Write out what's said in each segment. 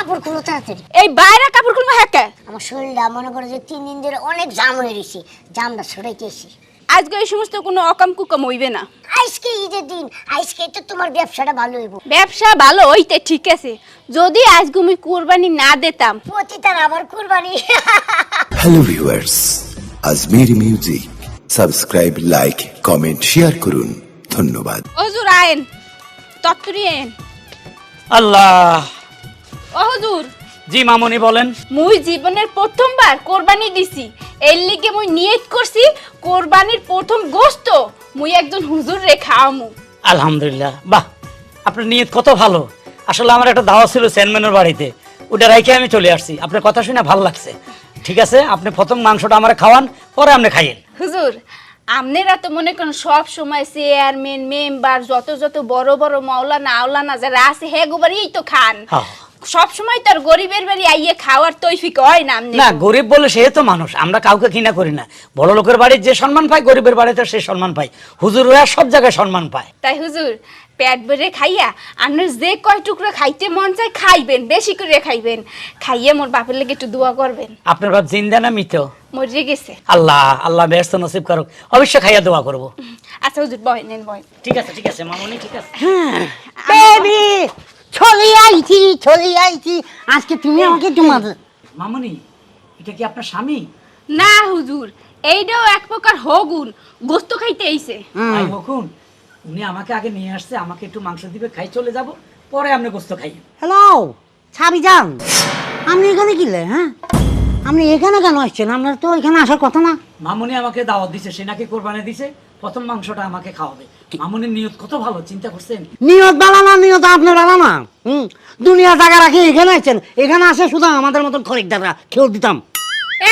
কাপড় খুলো তাড়াতাড়ি। এই বাইরে কাপড় খুলবো হ্যাঁ কে? আমার শরীরটা মনে করে যে তিন দিন ধরে অনেক জাম হয়ে গেছে জামটা ছড়াইতেছি আজকে এই সমস্ত কোনো অকাম কুকাম হইবে না। আজকে ঈদের দিন আজকে তো তোমার ব্যবসাটা ভালো হইব। ব্যবসা ভালো হইতে ঠিক আছে। যদি আজকে আমি কুরবানি না দিতাম। প্রতিটার আবার কুরবানি। Hello viewers Ajmer music subscribe like comment share করুন। ধন্যবাদ। হুজুর আইন তত্তরি আইন আল্লাহ। ও হুজুর। জি মামনি বলেন। মুই জীবনের প্রথমবার কোরবানি দিছি। এর লিগে মুই নিয়ত করছি কোরবানির প্রথম গোস্ত মুই একজন হুজুর রে খাওয়ামু। আলহামদুলিল্লাহ। বাহ আপনার নিয়ত কত ভালো। আসলে আমার একটা দাওয়া ছিল চেয়ারম্যানের বাড়িতে। ওটা রাইখে আমি চলে আসছি। আপনার কথা শুনে ভালো লাগছে। ঠিক আছে আপনি প্রথম মাংসটা আমার খাওয়ান পরে আপনি খাইয়েন। হুজুর আপনারা তো মনে করেন সব সময় চেয়ারম্যান মেম্বার যত যত বড় বড় মাওলানা আওলানা যারা আছে হে গোবারই তো খান। হ্যাঁ। সব সময় তার গরিবের বাড়ি আইয়ে খাওয়ার তৈফিক হয় না না গরিব বলে সে তো মানুষ আমরা কাউকে ঘৃণা করি না। বড় লোকের বাড়ির যে সম্মান পায় গরিবের বাড়িতে সে সম্মান পায়। হুজুররা সব জায়গায় সম্মান পায়। তাই হুজুর পেট ভরে খাইয়া আপনার যে কয় টুকরো খাইতে মন চায় খাইবেন বেশি করে খাইবেন। খাইয়ে মোর বাপের লেগে একটু দোয়া করবেন। আপনার বাপ জিন্দা না মৃত? মরে গেছে। আল্লাহ আল্লাহ ব্যস্ত নসিব করুক। অবশ্যই খাইয়া দোয়া করব। আচ্ছা হুজুর বয় নেন বয় ঠিক আছে ঠিক আছে মামনি ঠিক আছে। বেবি! চলে আইছি চলে আইছি। আজকে তুমি আমাকে তোমার মামনি এটা কি আপনার স্বামী? না হুজুর এইটাও এক প্রকার হগুন গোস্ত খাইতে আইছে। আই বকুন উনি আমাকে আগে নিয়ে আসছে আমাকে একটু মাংস দিবে খাই চলে যাব পরে আপনি গোস্ত খাই। হ্যালো ছাবি যান। আপনি এখানে কিলে হ্যাঁ? আপনি এখানে কেন আসছেন? আপনার তো এখানে আসার কথা না। মামুনি আমাকে দাওয়াত দিছে সে নাকি কোরবানি দিছে। প্রথম মাংসটা আমাকে খাওয়াবে। মামুনির নিয়ত কত ভালো চিন্তা করছেন? নিয়ত বালা না নিয়ত আপনার বালা না। হুম? দুনিয়া টাকা রাখি এখানে আসছেন এখানে আসে শুধু আমাদের মতন খরিদ্দাররা। খেয়েও দিতাম।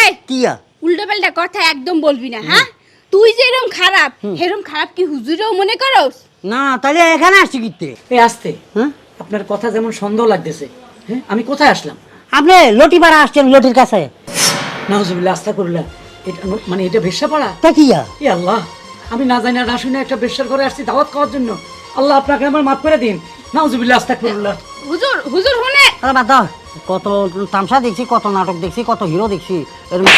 এই কি আর? উল্টো পাল্টা কথা একদম বলবি না হ্যাঁ? তুই যে এরম খারাপ এরম খারাপ কি হুজুরেও মনে করস? না তাহলে এখানে আসছি কিতে এই আসতে। হ্যাঁ? আপনার কথা যেমন সন্দেহ লাগতেছে হ্যাঁ? আমি কোথায় আসলাম? আপনি লটি পাড়া আসছেন লটির কাছে। করলা এটা মানে এটা ভেসা পড়া? তা কি আর? এ আল্লাহ। আমি না জানি না শুনে একটা বেশ্যার ঘরে আসছি দাওয়াত খাওয়ার জন্য। আল্লাহ আপনাকে আমার মাফ করে দিন। নাহজুবিল্লাহ আস্থা করল্লাহ হুজুর হুজুর আরে বাদ দাও। কত তামসা দেখছি কত নাটক দেখছি কত হিরো দেখছি এরকম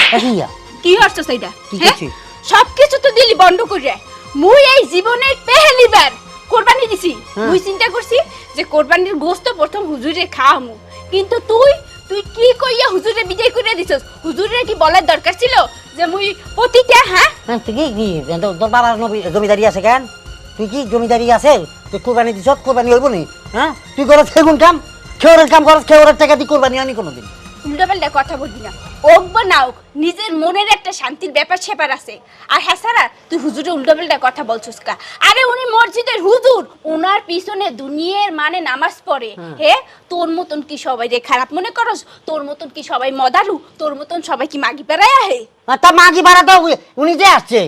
কি হচ্ছে সেইটা কি হ্যাঁ? করছি? সবকিছু তো দিলি বন্ধ করে। মুই এই জীবনের পেহেলিবার কোরবানি দিছি। হ্যাঁ। মুই চিন্তা করছি যে কোরবানির গোস্ত প্রথম হুজুরে খাওয়ামু। কিন্তু তুই তুই কি কইয়া হুজুরে বিদায় করে দিছস? হুজুরের কি বলার দরকার ছিল? যে মুই পতিতা হ্যাঁ? হ্যাঁ তুই কি কি তোর বাবার জমিদারি আছে কেন? তুই কি জমিদারি আছে? তুই কোরবানি দিছস? কোরবানি হইব নি? হ্যাঁ? তুই করে সেগুন কাম? খেওরের কাম করে খেওরের টাকা দিয়ে কোরবানি আনি কোনোদিন। উল্টাপাল্টা কথা বলবি না। ওক বা না ওক, নিজের মনের একটা শান্তির ব্যাপার সেপার আছে। আর হ্যাঁ সারা তুই হুজুরে উল্টাপাল্টা কথা বলছিস কা? আরে উনি মসজিদের হুজুর ওনার পিছনে দুনিয়ার মানে নামাজ পড়ে। হে তোর মতন কি সবাই রে খারাপ মনে করস? তোর মতন কি সবাই মদারু? তোর মতন সবাই কি মাগি পেরায় আহে? তা মাগি ভাড়া তো উনি- যে আসছে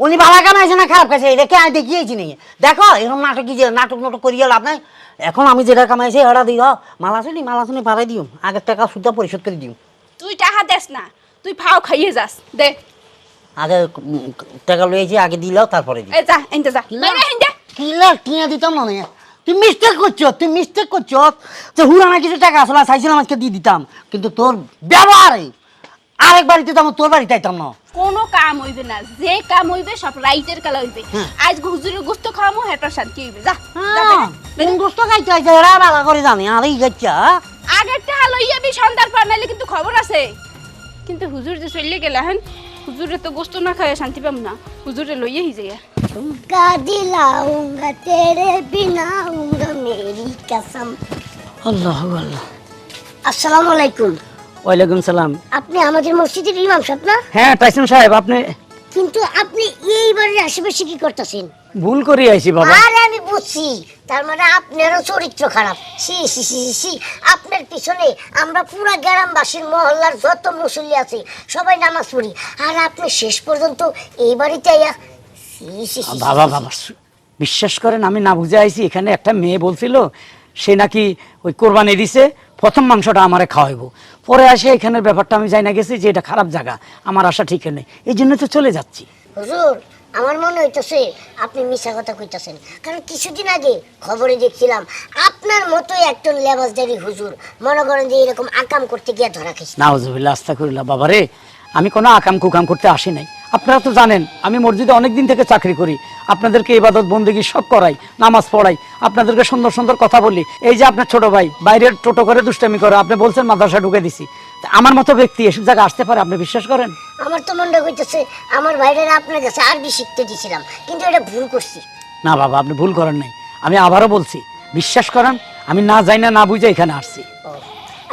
উনি ভাড়া কামাইছে না খারাপ কাছে এটা কে আমি দেখিয়েছি নি দেখো এরকম নাটক কি যে নাটক নাটক করিয়ে লাভ নাই? এখন আমি যেটা কামাইছি ওটা দিও। মালা শুনি মালা শুনি ভাড়াই দিও। আগের টাকা সুদ্ধা পরিশোধ করে দিও। তুই টাকা দেস না তুই ফাও খাইয়ে যাস দে। আগে টাকা লয়েছি আগে দিলাও তারপরে দি এ যা এনতে যা। মেরে হেনতে কিলা? কিনে দিতাম না তুই মিস্টেক করছ তুই মিস্টেক করছ তো হুরানা কিছু টাকা আসলে চাইছিলাম আজকে দিয়ে দিতাম। কিন্তু তোর ব্যবহারে আরেক বাড়িতে তো আমার তোর বাড়িতে আইতাম না কোনো কাম হইবে না যে কাম হইবে সব রাইতের কালা হইবে হ্যাঁ। আজ হুজুরের গোস্ত খাওয়ামু হেটার শান্তি হইবে যা যা বাইরে। কোন গোস্ত খাইতে আইছে এরা বালা করে জানি আর এই গেছা আগেরটা লইয়াবি সন্ধ্যার পর নাইলে কিন্তু খবর আছে কিন্তু হুজুর যে চলে গেলে হ্যাঁ হুজুরে তো গোস্ত না খায় শান্তি পাম না হুজুরে লইয়া হি যায় का दिलाऊंगा तेरे बिना आऊंगा मेरी कसम আল্লাহ আল্লাহ আসসালামু আলাইকুম ওয়ালাইকুম সালাম। আপনি আমাদের মসজিদের ইমাম সাহেব না? হ্যাঁ টাইসন সাহেব আপনি কিন্তু আপনি এই আশেপাশে কি করতেছেন? ভুল করে আইছি বাবা। আর আমি বুঝছি। তার মানে আপনারও চরিত্র খারাপ। সি সি সি সি, সি আপনার পিছনে আমরা পুরা গ্রামবাসীর মহল্লার যত মুসল্লি আছে সবাই নামাজ পড়ি। আর আপনি শেষ পর্যন্ত এই বাড়িতে আইয়া সি সি সি, সি, বাবা বাবা বিশ্বাস করেন আমি না বুঝে আইছি এখানে একটা মেয়ে বলছিল সে নাকি ওই কোরবানি দিছে প্রথম মাংসটা আমারে খাওয়াইবো। পরে আসে এখানের ব্যাপারটা আমি যাই না গেছি যে এটা খারাপ জায়গা আমার আশা ঠিক নেই। এই জন্য তো চলে যাচ্ছি। হুজুর আমার মনে হইতেছে আপনি মিশা কথা কইতাছেন। কারণ কিছুদিন আগে খবরে দেখছিলাম আপনার মতোই একজন লেবাসদারি হুজুর। মনে করেন যে এরকম আকাম করতে গিয়ে ধরা খেয়েছে নাওজুবিল্লাহ আস্তাকুল্লাহ বাবা রে আমি কোনো আকাম কুকাম করতে আসি নাই। আপনারা তো জানেন আমি মসজিদে অনেক দিন থেকে চাকরি করি। আপনাদেরকে ইবাদত বন্দেগী সব করাই নামাজ পড়াই আপনাদেরকে সুন্দর সুন্দর কথা বলি। এই যে আপনার ছোট ভাই বাইরের টোটো করে দুষ্টামি করে আপনি বলছেন মাদ্রাসা ঢুকে দিছি। আমার মতো ব্যক্তি এসব জায়গায় আসতে পারে আপনি বিশ্বাস করেন? আমার তো মনটা কইতেছে আমার ভাইরা আপনার কাছে আরবি শিখতে দিছিলাম কিন্তু এটা ভুল করছি। না বাবা আপনি ভুল করেন নাই। আমি আবারও বলছি বিশ্বাস করেন আমি না যাই না না বুঝে এখানে আসছি।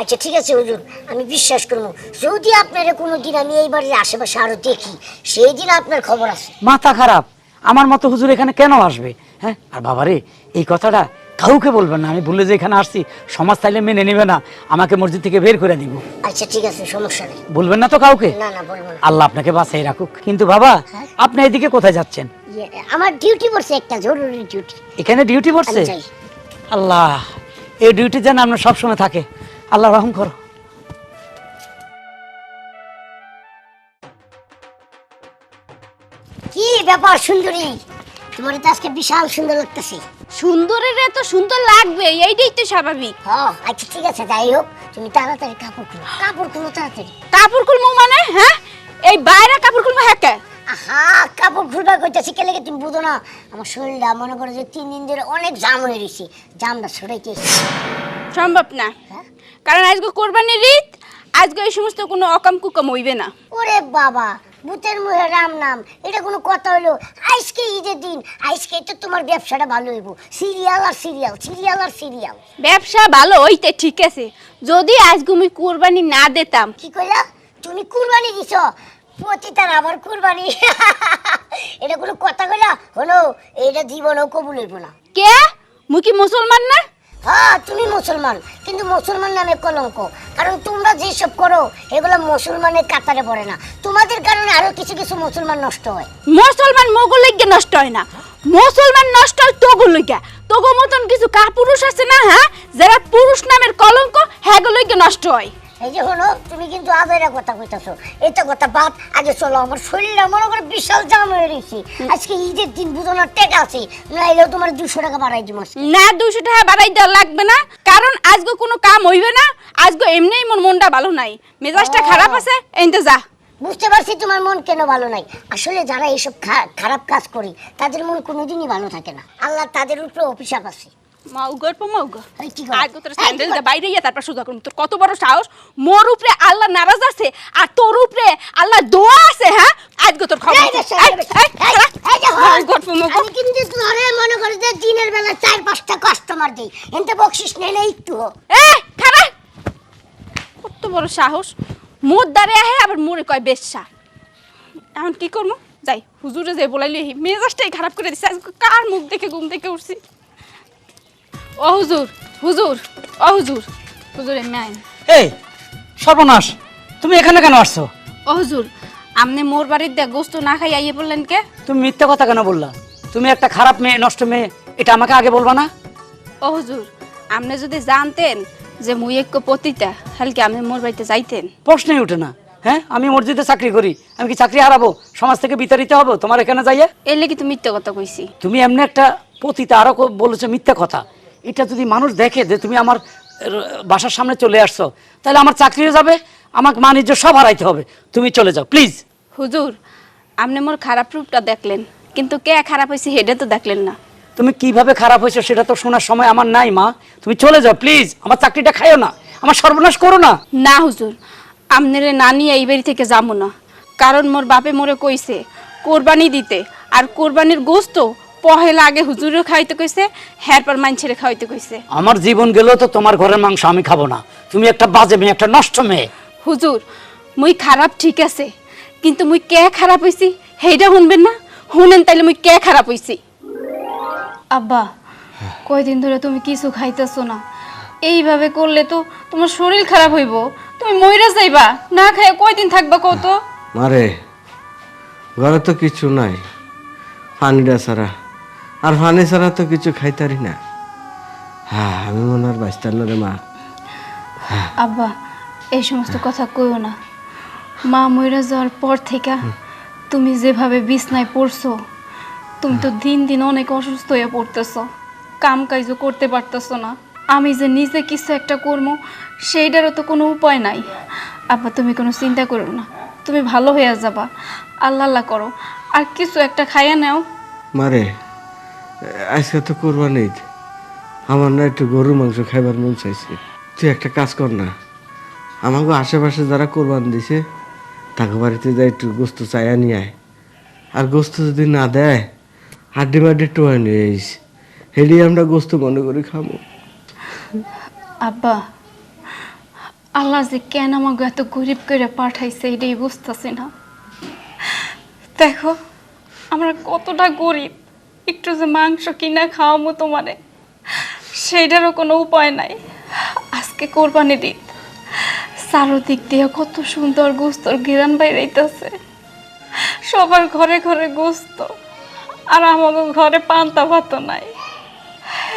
আচ্ছা ঠিক আছে হুজুর আমি বিশ্বাস করব। যদি আপনার কোনো দিন আমি এই বাড়ির আশেপাশে আরও দেখি সেই দিন আপনার খবর আছে মাথা খারাপ। আমার মতো হুজুর এখানে কেন আসবে? হ্যাঁ? আর বাবারে এই কথাটা কাউকে বলবেন না। আমি বললে যে এখানে আসছি সমাজ তাইলে মেনে নেবে না। আমাকে মসজিদ থেকে বের করে দিব। আচ্ছা ঠিক আছে সমস্যা নেই। বলবেন না তো কাউকে? না না বলব না। আল্লাহ আপনাকে বাঁচাই রাখুক। কিন্তু বাবা আপনি এদিকে কোথায় যাচ্ছেন? ইয়ে, আমার ডিউটি পড়ছে একটা জরুরি ডিউটি। এখানে ডিউটি পড়ছে? যাই। আল্লাহ এই ডিউটি যেন আপনার সবসময় থাকে। আল্লাহ রহম করো। কি ব্যাপার সুন্দরী? তোমার তো আজকে বিশাল সুন্দর লাগতেছে। সুন্দরের এত সুন্দর লাগবে এইটাই তো স্বাভাবিক। হ আচ্ছা ঠিক আছে যাই হোক তুমি তাড়াতাড়ি কাপড় খুলো কাপড় খুলো তাড়াতাড়ি। কাপড় খুলবো মানে হ্যাঁ? এই বাইরে কাপড় খুলবো হ্যাঁ? আহা কাপড় খুলবা কইতাছি কে লেগে তুমি বুঝো না? আমার শরীরটা মনে করো যে তিন দিন ধরে অনেক জাম হয়ে রয়েছে জামটা ছড়াইতে এসেছে। সম্ভব না। হ্যাঁ? কারণ আজকে কোরবানির ঈদ আজকে এই সমস্ত কোনো অকাম কুকাম হইবে না। ওরে বাবা ভূতের মুহে রাম নাম এটা কোনো কথা হলো? আজকে ঈদের দিন আজকে তো তোমার ব্যবসাটা ভালো হইব। সিরিয়াল আর সিরিয়াল সিরিয়াল আর সিরিয়াল। ব্যবসা ভালো হইতে ঠিক আছে যদি আজকে আমি কোরবানি না দিতাম। কি কইলা? তুমি কুরবানি দিছ? পতিতার আবার কুরবানি। এটা কোনো কথা কইলা? হলো এটা জীবনও কবুল হইব না। কে? মুই কি মুসলমান না? হ্যাঁ তুমি মুসলমান, কিন্তু মুসলমান নামে কলঙ্ক। কারণ তোমরা যেসব করো, এগুলো মুসলমানের কাতারে পড়ে না। তোমাদের কারণে আরও কিছু কিছু মুসলমান নষ্ট হয়। মুসলমান মোগলিকে নষ্ট হয় না। মুসলমান নষ্ট হয় তোগুলিকে তোগো মতন কিছু কাপুরুষ আছে না হ্যাঁ? যারা পুরুষ নামের কলঙ্ক হ্যাগুলিকে নষ্ট হয়। এই যে হলো তুমি কিন্তু আবেরা কথা কইতাছো। এটা কথা বাদ আগে চলো আমার শরীরটা মনে করে বিশাল জাম হয়ে রয়েছে আজকে ঈদের দিন বুঝো না টেকা আছে নাইলেও তোমার দুশো টাকা বাড়াই দিব না দুশো টাকা বাড়াই দেওয়া লাগবে না কারণ আজকে কোনো কাম হইবে না আজকে এমনিই মোর মনটা ভালো নাই। মেজাজটা খারাপ আছে এনতে যা। বুঝতে পারছি তোমার মন কেন ভালো নাই। আসলে যারা এইসব খারাপ কাজ করি তাদের মন কোনোদিনই ভালো থাকে না। আল্লাহ তাদের উপরে অভিশাপ আছে। মাউগর পো মাউগর এই কি করে? আজকে তোর স্যান্ডেল দে বাইরে ইয়া তারপর সুদা করুন তোর কত বড় সাহস মোর উপরে আল্লাহ নারাজ আছে আর তোর উপরে আল্লাহ দোয়া আছে হ্যাঁ আজকে তোর খবর এই আছে। বেশ, এই, এই বেশ, এই, এই, খাড়া। এই যে হল। মাউগর পো মাউগর। আমি কিন্তু ধরে মনে করি যে দিনের বেলা চার পাঁচটা কাস্টমার দিই এতে বকশিস নেই একটু হোক। এই, কত বড় সাহস মোর আহে আবার মোরে কয় বেশ্যা এখন কি করব যাই হুজুরে যে বলাইলি মেজাজটাই খারাপ করে দিছে আজকে কার মুখ দেখে ঘুম থেকে উঠছি ও হুজুর হুজুর ও হুজুর। হুজুর এমনি আইন। এই সর্বনাশ তুমি এখানে কেন আসছো? ও হুজুর আপনি মোর বাড়ির দিয়ে গোস্ত না খাই আইয়ে বললেন কে? তুমি মিথ্যা কথা কেন বললা? তুমি একটা খারাপ মেয়ে নষ্ট মেয়ে এটা আমাকে আগে বলবা না? ও হুজুর আপনি যদি জানতেন যে মুই এক পতিতা তাহলে কি আপনি মোর বাড়িতে যাইতেন? প্রশ্নই উঠে না। হ্যাঁ আমি মসজিদে চাকরি করি আমি কি চাকরি হারাবো? সমাজ থেকে বিতাড়িত হব? তোমার এখানে যাইয়া? এর লেগে তুমি মিথ্যে কথা কইছি। তুমি এমনি একটা পতিতা আরও ক- বলেছ মিথ্যা কথা। এটা যদি মানুষ দেখে যে তুমি আমার বাসার সামনে চলে আসছো তাহলে আমার চাকরিও যাবে আমাকে বাণিজ্য সব হারাইতে হবে। তুমি চলে যাও প্লিজ হুজুর আপনি মোর খারাপ রূপটা দেখলেন কিন্তু কে খারাপ হয়েছে হেডে তো দেখলেন না। তুমি কীভাবে খারাপ হয়েছো সেটা তো শোনার সময় আমার নাই মা। তুমি চলে যাও প্লিজ আমার চাকরিটা খাইও না আমার সর্বনাশ করো না। না হুজুর আমনেরে না নিয়ে এই বাড়ি থেকে যাব না। কারণ মোর বাপে মোরে কইছে কোরবানি দিতে আর কোরবানির গোস্ত পহেলা আগে হুজুরে খাইতে কইছে হ্যার পর মানছেরে খাইতে কইছে। আমার জীবন গেলেও তো তোমার ঘরের মাংস আমি খাব না। তুমি একটা বাজে মেয়ে একটা নষ্ট মেয়ে। হুজুর মুই খারাপ ঠিক আছে কিন্তু মুই কে খারাপ হইছি সেইটা শুনবেন না? শুনেন তাইলে মুই কে খারাপ হইছি। আব্বা কয়দিন ধরে তুমি কিছু খাইতেছো না। এইভাবে করলে তো তোমার শরীর খারাপ হইব। তুমি মইরা যাইবা না খাই কয়দিন থাকবা কত মারে ঘরে তো কিছু নাই পানিটা ছাড়া। আর পানি ছাড়া তো কিছু খাইতারি না। হ্যাঁ আমি মনে হয় বাঁচতার রে মা। আব্বা এই সমস্ত কথা কইও না। মা মইরা যাওয়ার পর থেকে তুমি যেভাবে বিছনায় পড়ছো তুমি তো দিন দিন অনেক অসুস্থ হয়ে পড়তেছো। কাম কাজও করতে পারতেছো না। আমি যে নিজে কিছু একটা করব সেইটারও তো কোনো উপায় নাই। আব্বা তুমি কোনো চিন্তা করো না। তুমি ভালো হয়ে যাবা। আল্লাহ আল্লাহ করো। আর কিছু একটা খাইয়া নাও। মারে আজকে তো কোরবানি ঈদ। আমার না একটু গরুর মাংস খাইবার মন চাইছে। তুই একটা কাজ কর না। আমাকে আশেপাশে যারা কোরবান দিছে তাকে বাড়িতে যাই একটু গোস্ত চাইয়া নিয়ে আয়। আর গোস্ত যদি না দেয়, হাড্ডি মাড্ডি টোয়া নিয়ে আইস। হেডি আমরা গোস্ত মনে করি খাব আব্বা, আল্লাহ যে কেন আমাকে এত গরিব করে পাঠাইছে এটাই বুঝতেছি না। দেখো, আমরা কতটা গরিব। একটু যে মাংস কিনা খাওয়াবো তোমারে, সেইটারও কোনো উপায় নাই। আজকে কোরবানি দিত চারোদিক দিয়ে কত সুন্দর গোস্তর গিরান বাইরাইতেছে। সবার ঘরে ঘরে গোস্ত, আর আমাকে ঘরে পান্তা ভাত নাই।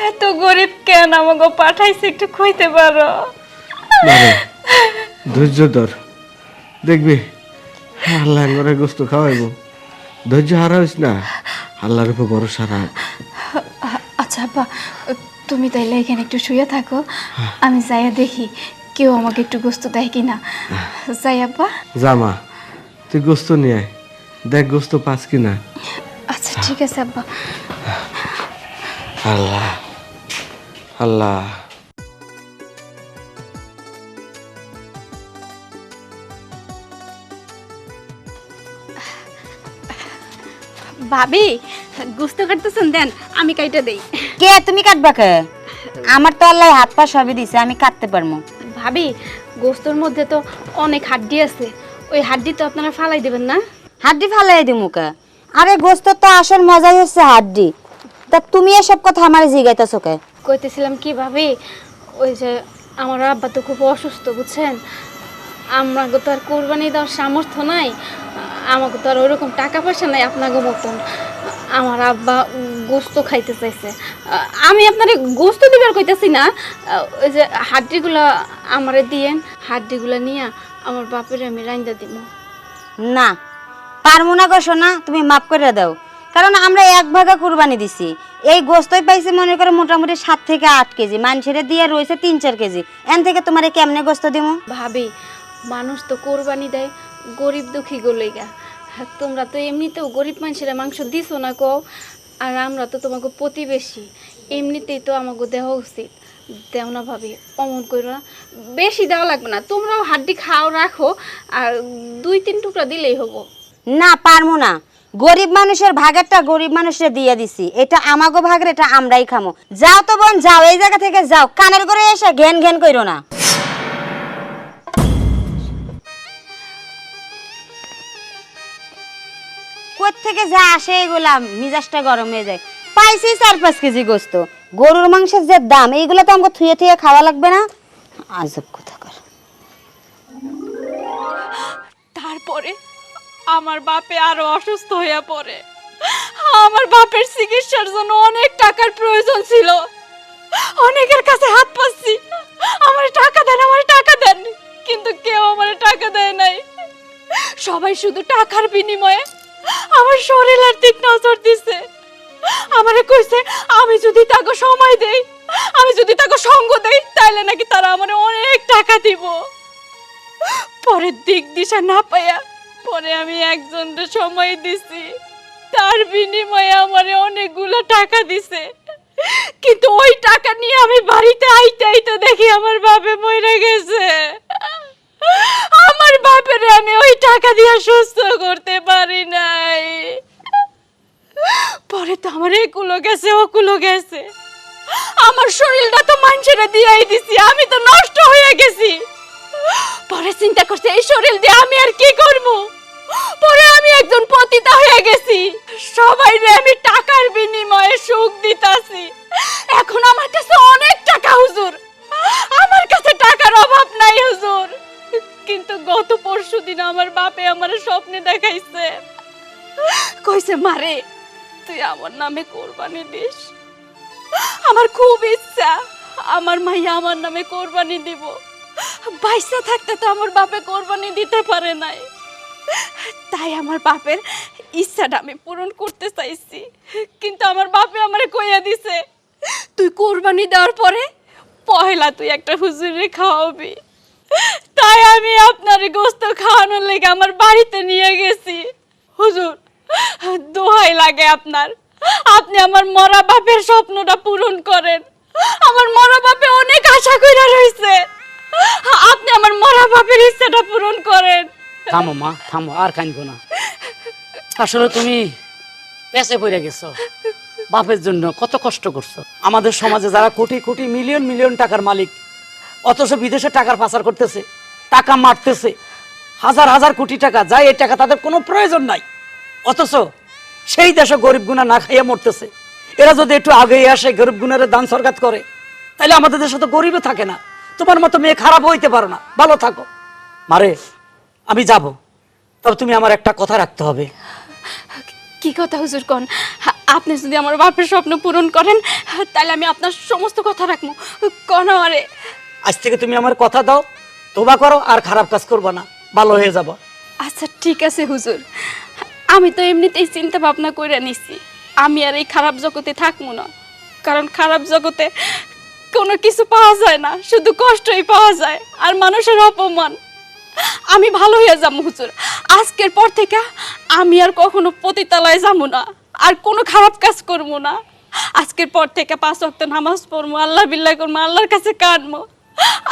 এত গরিব কেন আমাকে পাঠাইছে একটু কইতে পারো? ধৈর্য ধর। দেখবি, আল্লাহ করে গোস্ত খাওয়াইব। ধৈর্য হারাইস না। আল্লাহর উপর ভরসা রাখ। আচ্ছা আব্বা তুমি তাইলে এখানে একটু শুয়ে থাকো। আমি যাইয়া দেখি কেউ আমাকে একটু গোস্ত দেয় কি না যাই আব্বা। জামা তুই গোস্ত নিয়ে দেখ গোস্ত পাস কিনা। আচ্ছা ঠিক আছে আব্বা। আল্লাহ আল্লাহ। ভাবি গুস্ত কাটতেছেন দেন আমি কাইটা দেই। কে তুমি কাটবা কে? আমার তো আল্লাহ হাত পা সবই দিছে আমি কাটতে পারব। ভাবি গোস্তর মধ্যে তো অনেক হাড্ডি আছে। ওই হাড্ডি তো আপনারা ফালাই দেবেন না? হাড্ডি ফালাই দি মুখে আরে গোস্ত তো আসল মজাই হচ্ছে হাড্ডি। তা তুমি এসব কথা আমার জিগাইতেছো কে? কইতেছিলাম কি ভাবি ওই যে আমার আব্বা তো খুব অসুস্থ বুঝছেন? আমাকে তো আর কোরবানি দেওয়ার সামর্থ্য নাই আমাকে তো আর ওইরকম টাকা পয়সা নাই আপনাকে মতন। আমার আব্বা গোস্ত খাইতে চাইছে। আমি আপনার গোস্ত দিবার কইতেছি না ওই যে হাড্ডিগুলো আমারে দিয়েন হাড্ডিগুলো নিয়ে আমার বাপের আমি রাইন্দা দিব। না পারব না গো সোনা তুমি মাফ করে দাও। কারণ আমরা এক ভাগা কুরবানি দিছি। এই গোস্তই পাইছি মনে করো মোটামুটি সাত থেকে আট কেজি মানুষের দিয়ে রয়েছে তিন চার কেজি। এন থেকে তোমার কেমনে গোস্ত দিমু? ভাবি মানুষ তো কোরবানি দেয়, গরিব দুঃখী গলেগা তোমরা তো এমনিতেও গরিব মানুষেরা মাংস দিছো না কো আর আমরা তো তোমাকে প্রতিবেশী, এমনিতেই তো আমাকে দেওয়া উচিত। দেও না ভাবি, অমন করো না। বেশি দেওয়া লাগবে না, তোমরাও হাড্ডি খাও, রাখো, আর দুই তিন টুকরা দিলেই হব। না পারব না। গরিব মানুষের ভাগেরটা গরিব মানুষের দিয়ে দিছি। এটা আমাগো ভাগের, এটা আমরাই খামো। যাও তো বোন, যাও, এই জায়গা থেকে যাও। কানের করে এসে ঘেন ঘেন কইরো না। থেকে যা আসে এগুলা মিজাজটা গরম হয়ে যায়। পাইছি চার পাঁচ কেজি গোস্ত। গরুর মাংসের যে দাম, এইগুলো তো আমাকে থুয়ে থুয়ে খাওয়া লাগবে না। আজব কথা কর। তারপরে আমার বাপে আরও অসুস্থ হয়ে পড়ে। আমার বাপের চিকিৎসার জন্য অনেক টাকার প্রয়োজন ছিল। অনেকের কাছে হাত পাচ্ছি। আমার টাকা দেন, আমার টাকা দেন। কিন্তু কেউ আমার টাকা দেয় নাই। সবাই শুধু টাকার বিনিময়ে আমার শরীরের দিক নজর দিছে। আমারে কইছে, আমি যদি তাকে সময় দেই, আমি যদি তাকে সঙ্গ দেই তাহলে নাকি তারা আমার অনেক টাকা দিব। পরের দিক দিশা না পাইয়া, পরে আমি একজনকে সময় দিছি। তার বিনিময়ে আমারে অনেকগুলো টাকা দিছে। কিন্তু ওই টাকা নিয়ে আমি বাড়িতে আইতে আইতে দেখি আমার বাপে মরে গেছে। বাপের আমি ওই টাকা দিয়ে সুস্থ করতে পারি নাই। পরে তো আমার একুলো গেছে, ওকুলো গেছে। আমার শরীরটা তো মানুষেরা দিয়েই দিছি, আমি তো নষ্ট হয়ে গেছি। পরে চিন্তা করছে, এই শরীর দিয়ে আমি আর কি করব? পরে আমি একজন পতিতা হয়ে গেছি। সবাই আমি টাকার বিনিময়ে সুখ দিতাছি, এখন আমার কাছে অনেক টাকা, হুজুর। আমার কাছে টাকার অভাব নাই, হুজুর। কিন্তু গত পরশু আমার বাপে আমার স্বপ্নে দেখাইছে। কইছে, মারে, তুই আমার নামে কোরবানি দিস। আমার খুব ইচ্ছা, আমার মাইয়া আমার নামে কোরবানি দিব। বাইসা থাকতে তো আমার বাপে কোরবানি দিতে পারে নাই। তাই আমার বাপের ইচ্ছাটা আমি পূরণ করতে চাইছি। কিন্তু আমার বাপে আমারে কইয়া দিছে, তুই কোরবানি দেওয়ার পরে পহেলা তুই একটা হুজুরে খাওয়াবি। তাই আমি আপনার গোস্ত খাওয়ানোর লেগে আমার বাড়িতে নিয়ে গেছি। হুজুর, দোহাই লাগে আপনার। আপনি আমার মরা বাপের স্বপ্নটা পূরণ করেন। আমার মরা বাপে অনেক আশা কইরা রইছে। আপনি আমার মরা বাপের ইচ্ছাটা পূরণ করেন। থামো মা, থামো, আর কাঁদবো না। আসলে তুমি পেছে পড়ে গেছো। বাপের জন্য কত কষ্ট করছ। আমাদের সমাজে যারা কোটি কোটি মিলিয়ন মিলিয়ন টাকার মালিক অথচ বিদেশে টাকার পাচার করতেছে, টাকা মারতেছে, হাজার হাজার কোটি টাকা যায় এই টাকা তাদের কোনো প্রয়োজন নাই। অথচ সেই দেশে গরিব গুণা না খাইয়ে মরতেছে। এরা যদি একটু আগেই আসে, গরিব গুণারে দান সরকার করে তাহলে আমাদের দেশে তো গরিবে থাকে না। তোমার মতো মেয়ে খারাপ হইতে পারো না। ভালো থাকো। মারে, আমি যাব। তবে তুমি আমার একটা কথা রাখতে হবে। কি কথা, হুজুর কন? আপনি যদি আমার বাপের স্বপ্ন পূরণ করেন তাহলে আমি আপনার সমস্ত কথা রাখব। কন আমারে আজ থেকে তুমি আমার কথা দাও তোবা করো আর খারাপ কাজ করবা না, ভালো হয়ে যাব। আচ্ছা ঠিক আছে হুজুর। আমি তো এমনিতেই চিন্তা ভাবনা করে নিছি। আমি আর এই খারাপ জগতে থাকব না, কারণ খারাপ জগতে কোনো কিছু পাওয়া যায় না, শুধু কষ্টই পাওয়া যায় আর মানুষের অপমান। আমি ভালো হয়ে যাব হুজুর। আজকের পর থেকে আমি আর কখনো পতিতালয়ে যাব না, আর কোনো খারাপ কাজ করব না। আজকের পর থেকে পাঁচ ওয়াক্ত নামাজ পড়ব, আল্লাহ বিল্লাহ করব, আল্লাহর কাছে কাঁদবো।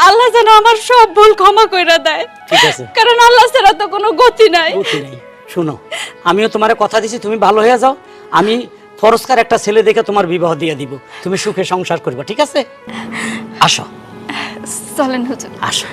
আল্লাহ যেন আমার সব ভুল ক্ষমা কইরা দেয়। ঠিক আছে। কারণ আল্লাহ ছাড়া তো কোনো গতি নাই। গতি নাই। শুনো আমিও তোমার কথা দিছি তুমি ভালো হয়ে যাও। আমি ফরস্কার একটা ছেলে দেখে তোমার বিবাহ দিয়ে দিব। তুমি সুখে সংসার করবে ঠিক আছে? আসো। চলেন হুজুর। আসো।